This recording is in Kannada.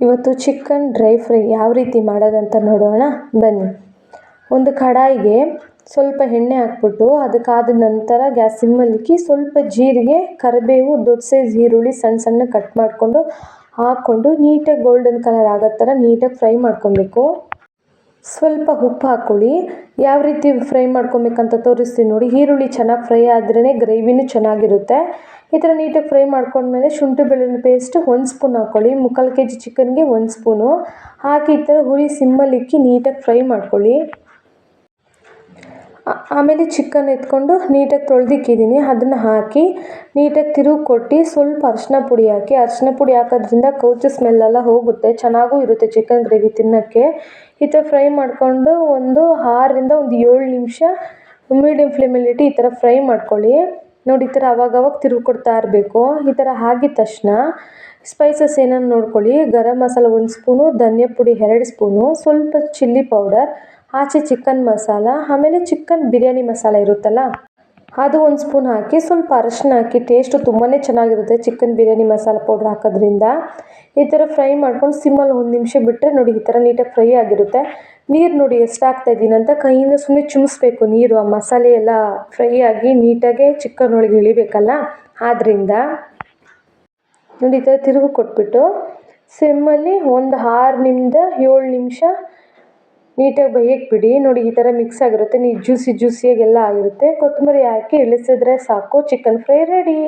ಇವತ್ತು ಚಿಕನ್ ಡ್ರೈ ಫ್ರೈ ಯಾವ ರೀತಿ ಮಾಡೋದಂತ ನೋಡೋಣ. ಬನ್ನಿ. ಒಂದು ಕಡಾಯಿಗೆ ಸ್ವಲ್ಪ ಎಣ್ಣೆ ಹಾಕ್ಬಿಟ್ಟು ಅದಕ್ಕಾದ ನಂತರ ಗ್ಯಾಸ್ ಸಿಮ್ಮಲ್ಲಿಕ್ಕಿ ಸ್ವಲ್ಪ ಜೀರಿಗೆ, ಕರಿಬೇವು, ದೊಡ್ಡ ಸೈಜ್ ಈರುಳ್ಳಿ ಸಣ್ಣ ಸಣ್ಣ ಕಟ್ ಮಾಡಿಕೊಂಡು ಹಾಕ್ಕೊಂಡು ನೀಟಾಗಿ ಗೋಲ್ಡನ್ ಕಲರ್ ಆಗೋ ಥರ ನೀಟಾಗಿ ಫ್ರೈ ಮಾಡ್ಕೊಬೇಕು. ಸ್ವಲ್ಪ ಉಪ್ಪು ಹಾಕ್ಕೊಳ್ಳಿ. ಯಾವ ರೀತಿ ಫ್ರೈ ಮಾಡ್ಕೊಬೇಕಂತ ತೋರಿಸ್ತೀನಿ ನೋಡಿ. ಈರುಳ್ಳಿ ಚೆನ್ನಾಗಿ ಫ್ರೈ ಆದ್ರೇ ಗ್ರೇವಿನೂ ಚೆನ್ನಾಗಿರುತ್ತೆ. ಈ ಥರ ನೀಟಾಗಿ ಫ್ರೈ ಮಾಡ್ಕೊಂಡ್ಮೇಲೆ ಶುಂಠಿ ಬೆಳ್ಳುಳ್ಳಿ ಪೇಸ್ಟ್ ಒಂದು ಸ್ಪೂನ್ ಹಾಕ್ಕೊಳ್ಳಿ. ಮುಕ್ಕಾಲು ಕೆ ಜಿ ಚಿಕನ್ಗೆ ಒಂದು ಸ್ಪೂನು. ಹಾಕಿ ಈ ಥರ ಹುರಿ ಸಿಮ್ಮಲ್ಲಿಕ್ಕಿ ನೀಟಾಗಿ ಫ್ರೈ ಮಾಡ್ಕೊಳ್ಳಿ. ಆಮೇಲೆ ಚಿಕನ್ ಎತ್ಕೊಂಡು ನೀಟಾಗಿ ತೊಳೆದಿಕ್ಕಿದ್ದೀನಿ. ಅದನ್ನು ಹಾಕಿ ನೀಟಾಗಿ ತಿರುಗಿ ಕೊಟ್ಟು ಸ್ವಲ್ಪ ಅರಿಶಿನ ಪುಡಿ ಹಾಕಿ, ಅರಿಶಿನ ಪುಡಿ ಹಾಕೋದ್ರಿಂದ ಕೌಚು ಸ್ಮೆಲ್ಲೆಲ್ಲ ಹೋಗುತ್ತೆ. ಚೆನ್ನಾಗೂ ಇರುತ್ತೆ ಚಿಕನ್ ಗ್ರೇವಿ ತಿನ್ನೋಕ್ಕೆ. ಈ ಥರ ಫ್ರೈ ಮಾಡಿಕೊಂಡು ಒಂದು ಆರರಿಂದ ಒಂದು ಏಳು ನಿಮಿಷ ಮೀಡಿಯಮ್ ಫ್ಲೇಮಲ್ಲಿಟ್ಟು ಈ ಥರ ಫ್ರೈ ಮಾಡ್ಕೊಳ್ಳಿ. ನೋಡಿ, ಈ ಥರ ಅವಾಗವಾಗ ತಿರುಗಿ ಕೊಡ್ತಾ ಇರಬೇಕು. ಈ ಥರ ಆಗಿದ ತಕ್ಷಣ ಸ್ಪೈಸಸ್ ಏನನ್ನು ನೋಡ್ಕೊಳ್ಳಿ. ಗರಂ ಮಸಾಲ ಒಂದು ಸ್ಪೂನು ಧನಿಯಾ ಪುಡಿ ಎರಡು ಸ್ಪೂನು, ಸ್ವಲ್ಪ ಚಿಲ್ಲಿ ಪೌಡರ್ ಆಚೆ ಚಿಕನ್ ಮಸಾಲ, ಆಮೇಲೆ ಚಿಕನ್ ಬಿರಿಯಾನಿ ಮಸಾಲ ಇರುತ್ತಲ್ಲ? ಅದು ಒಂದು ಸ್ಪೂನ್ ಹಾಕಿ ಸ್ವಲ್ಪ ಅರಶಿನ ಹಾಕಿ ಟೇಸ್ಟು ತುಂಬಾ ಚೆನ್ನಾಗಿರುತ್ತೆ ಚಿಕನ್ ಬಿರಿಯಾನಿ ಮಸಾಲ ಪೌಡ್ರ್ ಹಾಕೋದ್ರಿಂದ. ಈ ಥರ ಫ್ರೈ ಮಾಡ್ಕೊಂಡು ಸಿಮ್ಮಲ್ಲಿ ಒಂದು ನಿಮಿಷ ಬಿಟ್ಟರೆ ನೋಡಿ, ಈ ಥರ ನೀಟಾಗಿ ಫ್ರೈ ಆಗಿರುತ್ತೆ. ನೀರು ನೋಡಿ ಎಷ್ಟು ಹಾಕ್ತಾ ಇದ್ದೀನಿ ಅಂತ ಕೈಯಿಂದ ಸುಮ್ಮನೆ ಚುಮಿಸ್ಬೇಕು ನೀರು, ಆ ಮಸಾಲೆ ಎಲ್ಲ ಫ್ರೈ ಆಗಿ ನೀಟಾಗೆ ಚಿಕನ್ ಒಳಗೆ ಇಳಿಬೇಕಲ್ಲ? ಆದ್ದರಿಂದ ನೋಡಿ ಈ ಥರ ತಿರುಗಿ ಕೊಟ್ಬಿಟ್ಟು, ಸಿಮ್ಮಲ್ಲಿ ಒಂದು ಆರು ನಿಮಿಷ ಏಳು ನಿಮಿಷ ನೀಟಾಗಿ ಬೇಯಕ್ಕೆ ಬಿಡಿ. ನೋಡಿ, ಈ ಥರ ಮಿಕ್ಸ್ ಆಗಿರುತ್ತೆ. ನೀ ಜ್ಯೂಸಿ ಜ್ಯೂಸಿಯಾಗೆಲ್ಲ ಆಗಿರುತ್ತೆ. ಕೊತ್ತಂಬರಿ ಹಾಕಿ ಇಳಿಸಿದ್ರೆ ಸಾಕು. Chicken fry ready